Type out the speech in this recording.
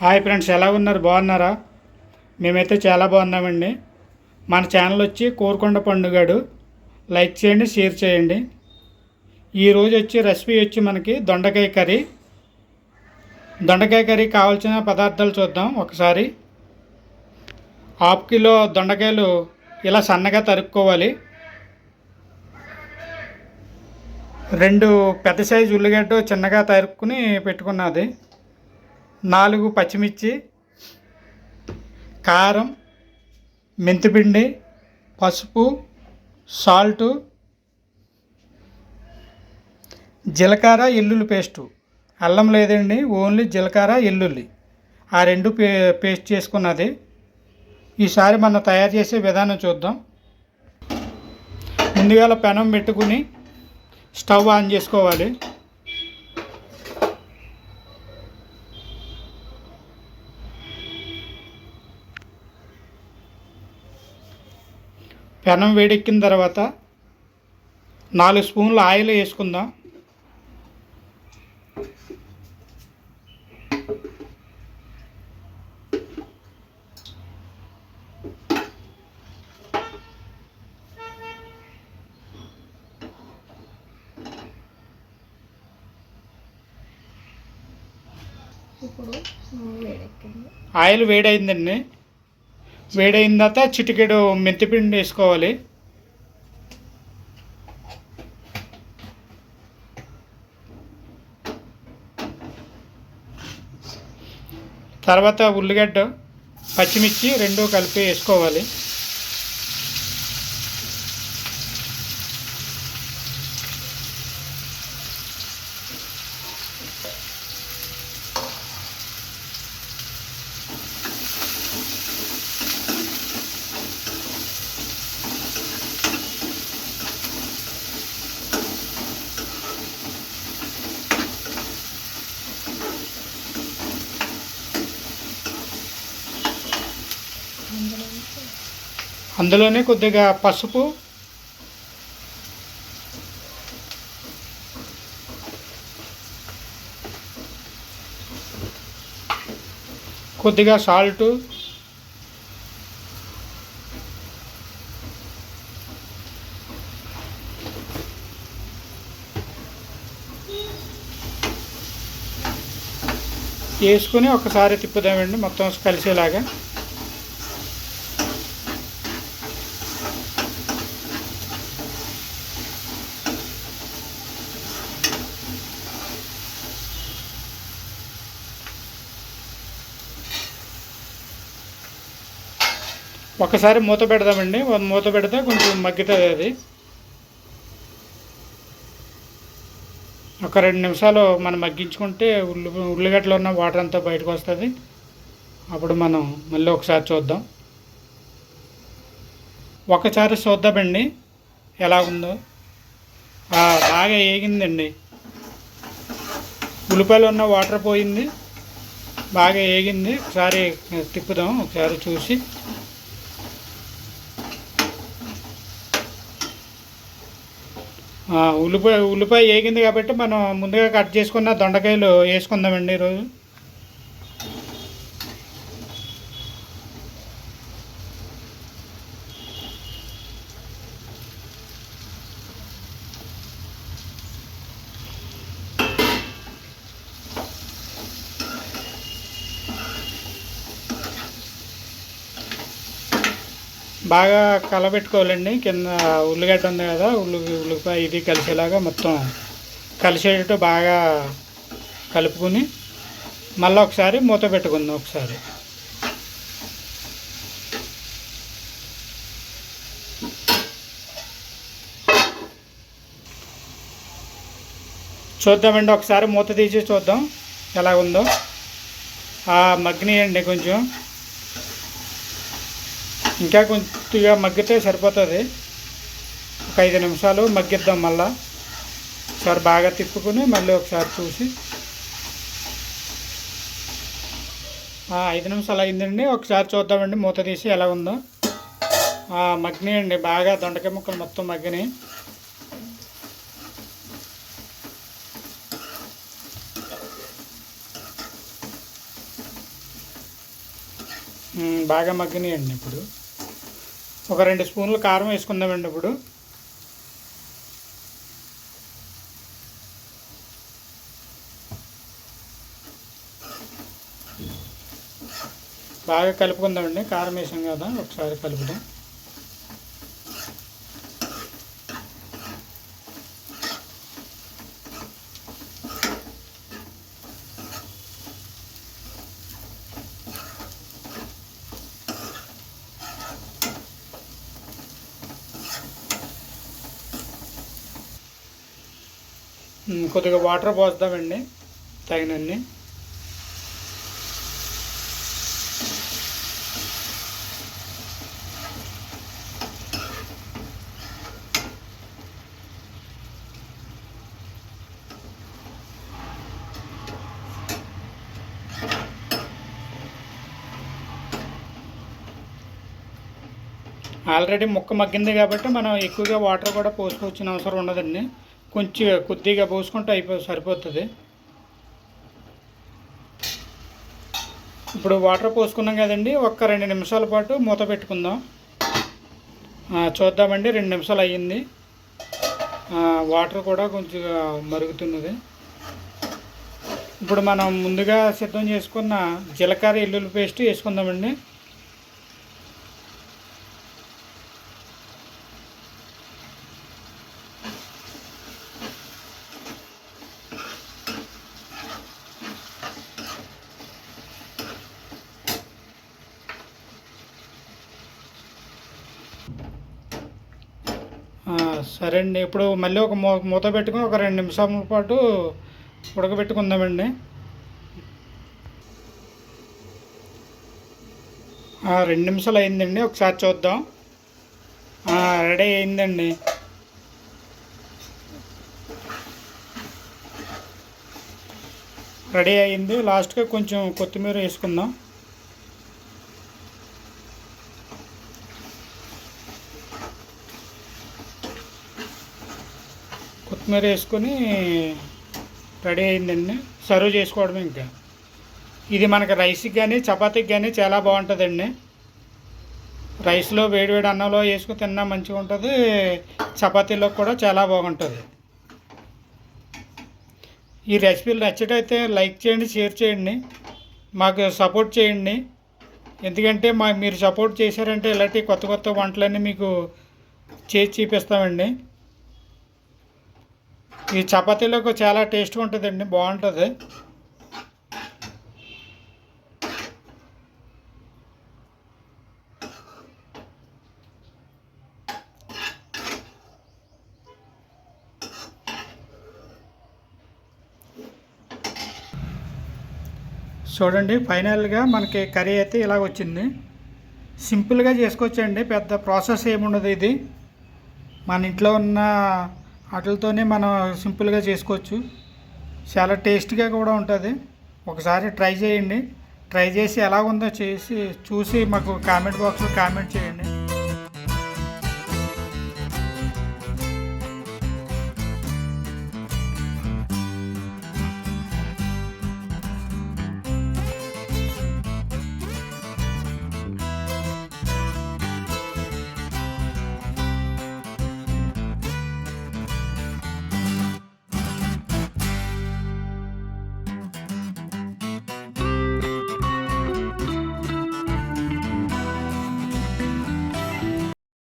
Hi friends ఎలా ఉన్నారు? బాగున్నారా? మేమైతే చాలా బాగున్నామండి. మన ఛానల్ వచ్చి కోరుకొండ పండుగాడు. లైక్ చేయండి షేర్ చేయండి. ఈరోజు వచ్చి రెసిపీ వచ్చి మనకి దొండకాయ కర్రీ. దొండకాయ కర్రీ కావాల్సిన పదార్థాలు చూద్దాం ఒకసారి. హాఫ్ కిలో దొండకాయలు ఇలా సన్నగా తరుక్కోవాలి. రెండు పెద్ద సైజు ఉల్లిగడ్డ చిన్నగా తరుక్కుని పెట్టుకున్నది. నాలుగు పచ్చిమిర్చి కారం మెంతిపిండి పసుపు సాల్టు జీలకర్ర ఎల్లుల్లి పేస్టు. అల్లం లేదండి ఓన్లీ జీలకర్ర ఎల్లుల్లి. ఆ రెండు పే పేస్ట్ చేసుకున్నది. ఈసారి మనం తయారు చేసే విధానం చూద్దాం. ముందుగా పెనం పెట్టుకుని స్టవ్ ఆన్ చేసుకోవాలి. పెనం వేడెక్కిన తర్వాత నాలుగు స్పూన్లు ఆయిల్ వేసుకుందాం. ఆయిల్ వేడైందండి. వేడైన తర్వాత చిటికెడు మెంతిపిండి వేసుకోవాలి. తర్వాత ఉల్లిగడ్డ పచ్చిమిర్చి రెండు కలిపి వేసుకోవాలి. అందులోనే కొద్దిగా పసుపు. కొద్దిగా సాల్టు. వేసుకుని ఒకసారి తిప్పుదామండి మొత్తం కలిసేలాగా. ఒకసారి మూత పెడదామండి. మూత పెడితే కొంచెం మగ్గుతుంది అది. ఒక రెండు నిమిషాలు మనం మగ్గించుకుంటే ఉల్లి ఉల్లిగడ్డలో ఉన్న వాటర్ అంతా బయటకు వస్తుంది. అప్పుడు మనం మళ్ళీ ఒకసారి చూద్దాం. ఒకసారి చూద్దామండి. ఎలా ఉందో. బాగా ఏగిందండి. ఉల్లిపాయలు ఉన్న వాటర్ పోయింది. బాగా ఏగింది. ఒకసారి తిప్పుదాం. ఒకసారి చూసి. ఉల్లిపాయ ఉల్లిపాయ వేగింది కాబట్టి మనం ముందుగా కట్ చేసుకున్న దొండకాయలు వేసుకుందామండి ఈరోజు. బాగా కలబెట్టుకోవాలండి. కింద ఉల్లిగడ్డ ఉంది కదా ఉల్లి ఉల్లిపాయ ఇది కలిసేలాగా మొత్తం కలిసేటట్టు బాగా కలుపుకుని మళ్ళీ ఒకసారి మూత పెట్టుకుందాం ఒకసారి. చూద్దామండి ఒకసారి మూత తీసి చూద్దాం ఎలా ఉందో. మగ్గినాయండి కొంచెం. ఇంకా కొద్దిగా మగ్గితే సరిపోతుంది. ఒక ఐదు నిమిషాలు మగ్గిద్దాం మళ్ళా. ఒకసారి బాగా తిప్పుకుని మళ్ళీ ఒకసారి చూసి. ఐదు నిమిషాలు అయిందండి. ఒకసారి చూద్దామండి మూత తీసి ఎలా ఉందో. మగ్గినాయండి. బాగా దొండకాయ ముక్కలు మొత్తం మగ్గినాయి. బాగా మగ్గినాయండి ఇప్పుడు. ఒక రెండు స్పూన్లు కారం వేసుకుందామండి ఇప్పుడు. బాగా కలుపుకుందామండి. కారం వేసాం కదా ఒకసారి కలుపుదాం. కొద్దిగా వాటర్ పోస్తామండి తగినన్ని. ఆల్రెడీ ముక్క మగ్గింది కాబట్టి మనం ఎక్కువగా వాటర్ కూడా పోసుకోవచ్చిన అవసరం ఉండదండి. కొంచెం కొద్దిగా పోసుకుంటే అయిపో సరిపోతుంది. ఇప్పుడు వాటర్ పోసుకున్నాం కదండి ఒక్క రెండు నిమిషాల పాటు మూత పెట్టుకుందాం. చూద్దామండి రెండు నిమిషాలు అయ్యింది. వాటర్ కూడా కొంచెం మరుగుతున్నది. ఇప్పుడు మనం ముందుగా సిద్ధం చేసుకున్న జీలకర్ర ఎల్లుల్లి పేస్ట్ వేసుకుందామండి. సరే అండి. ఇప్పుడు మళ్ళీ ఒక మూ మూత పెట్టుకుని ఒక రెండు నిమిషాల పాటు ఉడకబెట్టుకుందామండి. రెండు నిమిషాలు అయిందండి. ఒకసారి చూద్దాం. రెడీ అయిందండి. రెడీ అయింది. లాస్ట్గా కొంచెం కొత్తిమీర వేసుకుందాం. కొత్తిమీర వేసుకొని రెడీ అయిందండి. సర్వ్ చేసుకోవడమే ఇంకా. ఇది మనకి రైస్కి కానీ చపాతీకి కానీ చాలా బాగుంటుందండి. రైస్లో వేడివేడి అన్నంలో వేసుకుని తిన్నా మంచిగా ఉంటుంది. చపాతీలో కూడా చాలా బాగుంటుంది. ఈ రెసిపీలు నచ్చటైతే లైక్ చేయండి షేర్ చేయండి. మాకు సపోర్ట్ చేయండి. ఎందుకంటే మా మీరు సపోర్ట్ చేశారంటే ఇలాంటి కొత్త కొత్త వంటలన్నీ మీకు చేసి చూపిస్తామండి. ఈ చపాతీలకు చాలా టేస్ట్గా ఉంటుందండి బాగుంటుంది. చూడండి ఫైనల్గా మనకి కర్రీ అయితే ఇలా వచ్చింది. సింపుల్గా చేసుకోవచ్చండి పెద్ద ప్రాసెస్ ఏముండదు ఇది. మన ఇంట్లో ఉన్న వాటితోనే మనం సింపుల్గా చేసుకోవచ్చు. చాలా టేస్ట్గా కూడా ఉంటుంది. ఒకసారి ట్రై చేయండి. ట్రై చేసి ఎలా ఉందో చేసి చూసి మాకు కామెంట్ బాక్స్లో కామెంట్ చేయండి.